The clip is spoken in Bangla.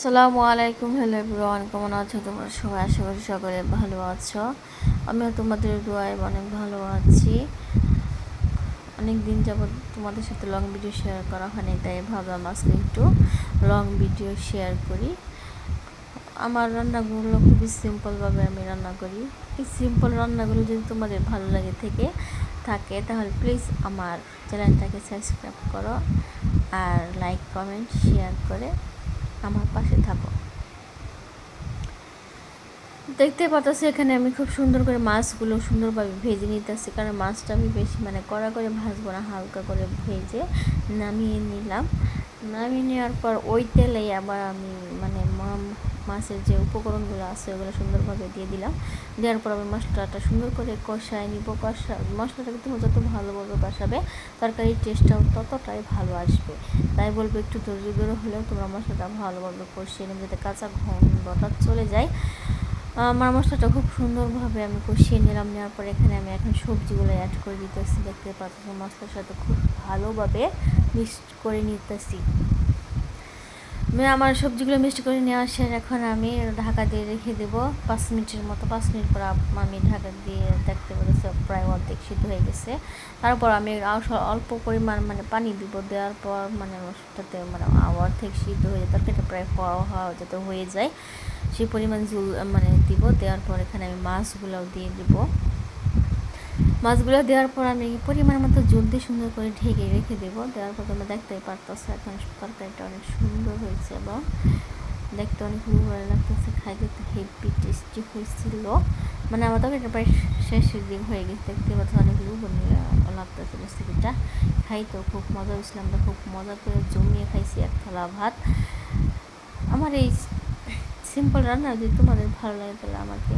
আসসালামু আলাইকুম, হ্যালো এভরিওয়ান, কেমন আছো তোমরা সবাই? আশা করি সকলে ভালো আছো। আমিও তোমাদের দোয়ায় অনেক ভালো আছি। অনেক দিন যাবৎ তোমাদের সাথে লং ভিডিও শেয়ার করা হয়নি, তাই ভাবলাম আজকে একটু লং ভিডিও শেয়ার করি। আমার রান্নাগুলো খুবই সিম্পলভাবে আমি রান্না করি। এই সিম্পল রান্নাগুলো যদি তোমাদের ভালো লাগে থেকে থাকে, তাহলে প্লিজ আমার চ্যানেলটাকে সাবস্ক্রাইব করো আর লাইক কমেন্ট শেয়ার করে আমার পাশে থাকো। দেখতে পাচ্ছি এখানে আমি খুব সুন্দর করে মাছগুলো সুন্দরভাবে ভেজে নিতেছি, কারণ মাছটা আমি বেশি মানে কড়া করে ভাজবো না, হালকা করে ভেজে নামিয়ে নিলাম। নামিয়ে নেওয়ার পর ওই তেলেই আবার আমি মানে মাছের যে উপকরণগুলো আছে, ওগুলো সুন্দরভাবে দিয়ে দিলাম। দেওয়ার পর আমি মশলাটা সুন্দর করে কষায় নিব। কষা মশলাটাকে তুমি যত ভালোভাবে কষাবে, তরকারির টেস্টটাও ততটাই ভালো আসবে। তাই বলব, একটু ধৈর্য ধরে হলেও তোমরা মশলাটা ভালোভাবে কষিয়ে নেবে, যাতে কাঁচা ঘন্টটা চলে যায়। আমার মশলাটা খুব সুন্দরভাবে আমি কষিয়ে নিলাম। নেওয়ার পর এখানে আমি এখন সবজিগুলো অ্যাড করে দিতেছি। দেখতে পাচ্ছি, মশলার সাথে খুব ভালোভাবে মিক্সড করে নিতেছি। আমার সবজিগুলো মিষ্টি করে নিয়ে আসার এখন আমি ঢাকা দিয়ে রেখে দেবো। পাঁচ মিনিটের মতো, পাঁচ মিনিট পর আমি ঢাকা দিয়ে দেখতে পেরেছি প্রায় অর্ধেক সিদ্ধ হয়ে গেছে। তারপর আমি অল্প পরিমাণ মানে পানি দিব। দেওয়ার পর মানে ওষুধটাতে মানে অর্ধেক সিদ্ধ হয়ে যায়। তরকারিটা প্রায় হওয়া হওয়া যাতে হয়ে যায়। সেই পরিমাণ জল মানে দিব। দেওয়ার পর এখানে আমি মাছগুলোও দিয়ে দিব। মাছগুলো দেওয়ার পর আমি পরিমাণ মতো জল দিয়ে সুন্দর করে ঢেকে রেখে দেবো। দেওয়ার পর তোমরা দেখতেই পারতেছো এখন তরকারিটা অনেক সুন্দর হয়েছে এবং দেখতে অনেক ভালো লাগতেছে, খাইতে তো হেভি টেস্টি হয়েছিল। মানে আমার তরকারিটা প্রায় শেষের দিক হয়ে গেছে, দেখতে পাচ্ছি অনেক লুবনীয় লাগতেছে রেসিপিটা খাইতেও খুব মজা হয়েছিল, আমরা খুব মজা করে জমিয়ে খাইছি এক থালা ভাত। আমার এই সিম্পল রান্না যদি তোমাদের ভালো লাগে তাহলে আমাকে